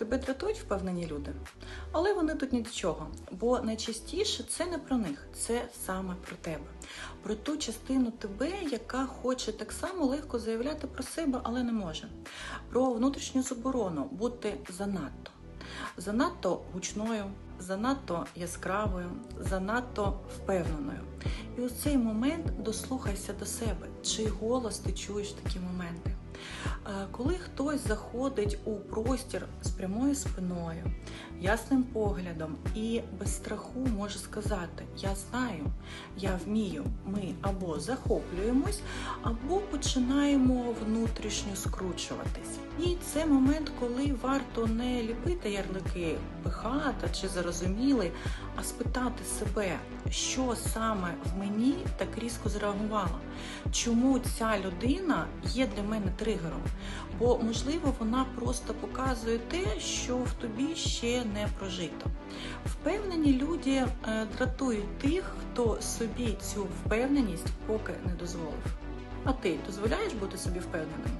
Тебе дратують впевнені люди, але вони тут ні до чого. Бо найчастіше це не про них, це саме про тебе, про ту частину тебе, яка хоче так само легко заявляти про себе, але не може. Про внутрішню заборону бути занадто, занадто гучною, занадто яскравою, занадто впевненою. І у цей момент дослухайся до себе, чий голос ти чуєш такі моменти. Е, Коли хтось заходить у простір з прямою спиною, ясним поглядом і без страху може сказати: Я знаю, я вмію, ми або захоплюємось, або починаємо внутрішньо скручуватись. І це момент, коли варто не ліпити ярлики пихата чи зарозуміли, а спитати себе, що саме в мені так різко зреагувало, чому ця людина є для мене тригером. Бо, можливо, вона просто показує те, що в тобі ще не прожито. Впевнені люди е, дратують тих, хто собі цю впевненість поки не дозволив. А ти дозволяєш бути собі впевненим?